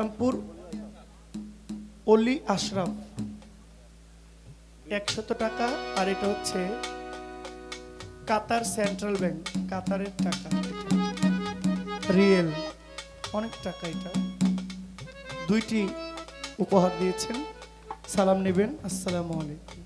রামপুর, অলি আশরাফ। একশত টাকা আর এটা হচ্ছে কাতার সেন্ট্রাল ব্যাংক, কাতারের টাকা। রিয়েল, অনেক টাকা এটা। দুইটি উপহার দিয়েছেন। সালাম নেবেন। আসসালামু আলাইকুম।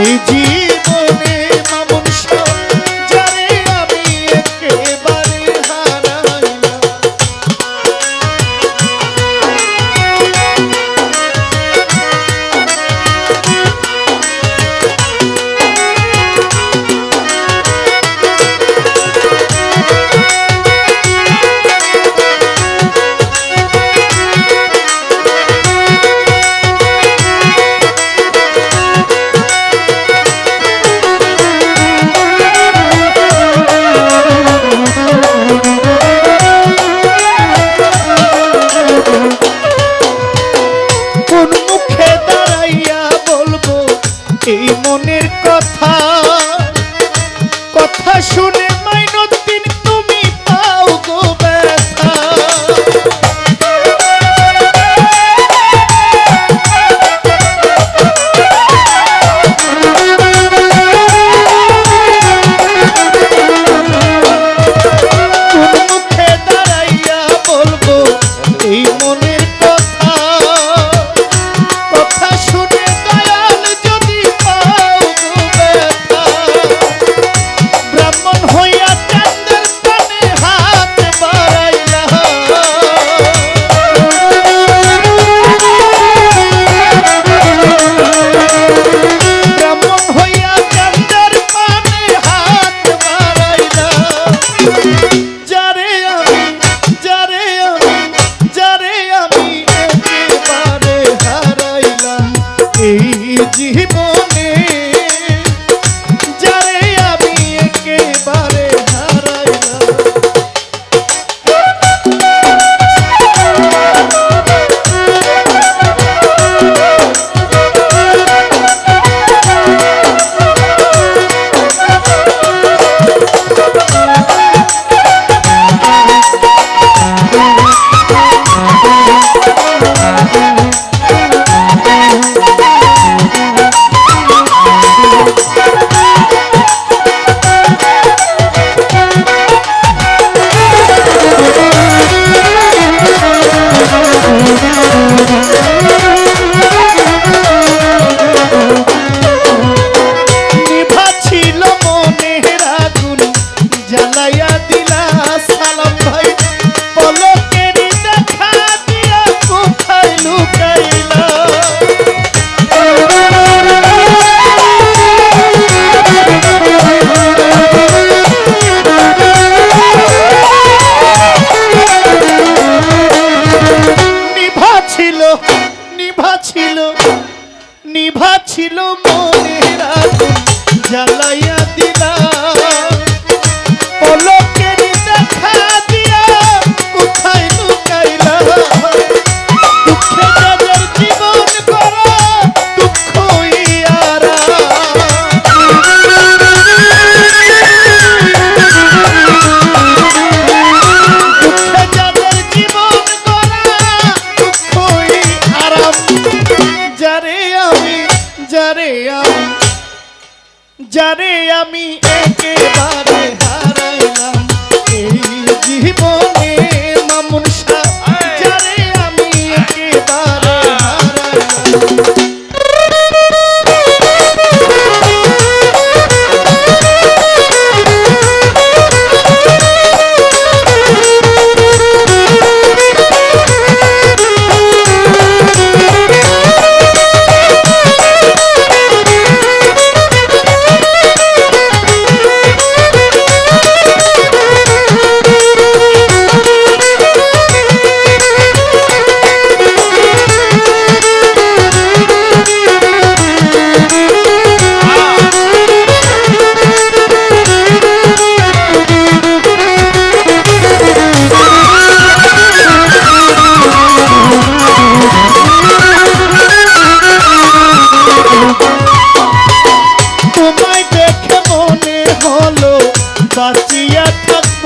এই জীবন আমি বাঁচিয়া থাক।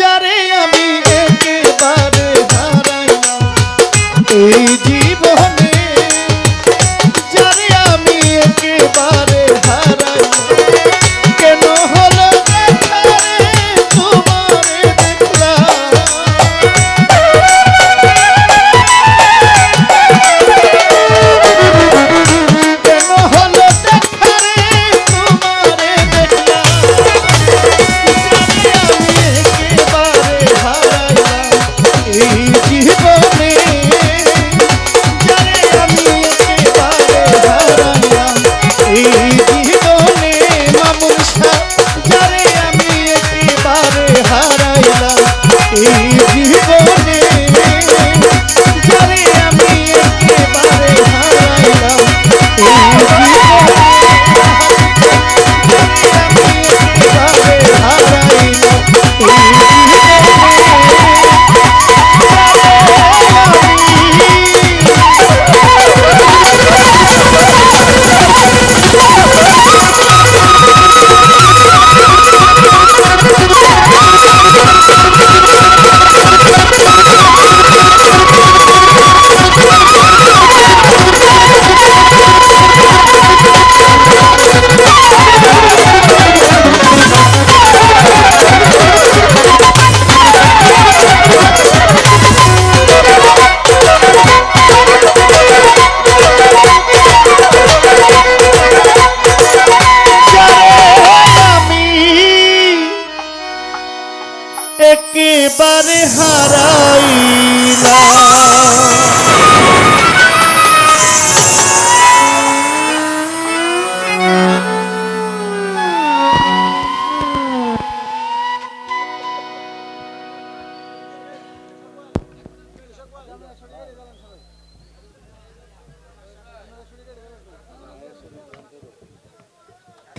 যারে আমি একেবারে ধারাই এই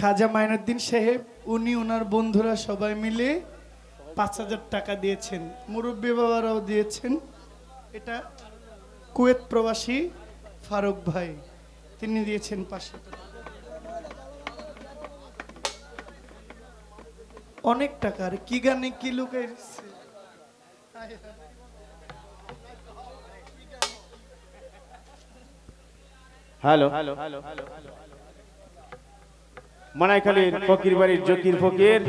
খাজা মাইনুদ্দিন সাহেব উনি ওনার বন্ধুরা সবাই মিলে পাঁচ হাজার টাকা দিয়েছেন। মুরব্বী বাবারাও দিয়েছেন। এটা কুয়েত প্রবাসী ফারুক ভাই তিনি দিয়েছেন পাশে অনেক টাকার কি গানে কি লুকাই hello. Hello hello hello hello. মানাইখালীর ফকির বাড়ির জকির ফকির।